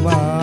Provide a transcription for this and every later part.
Allah.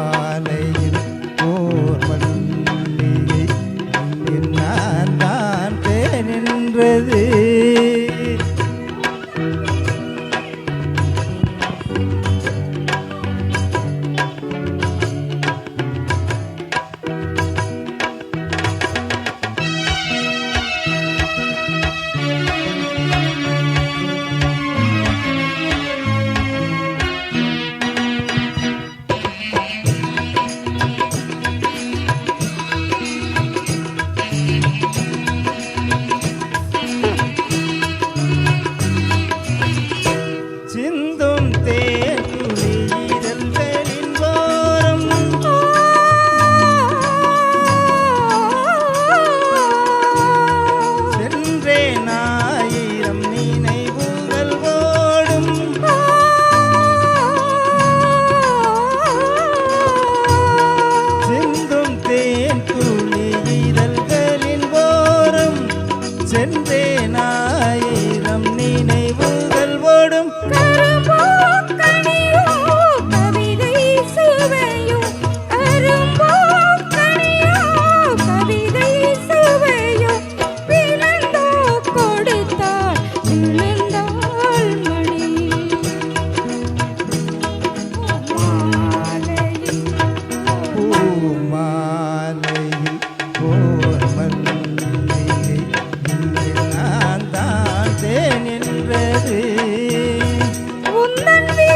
சென்றேன் வந்தது உந்தன் வீ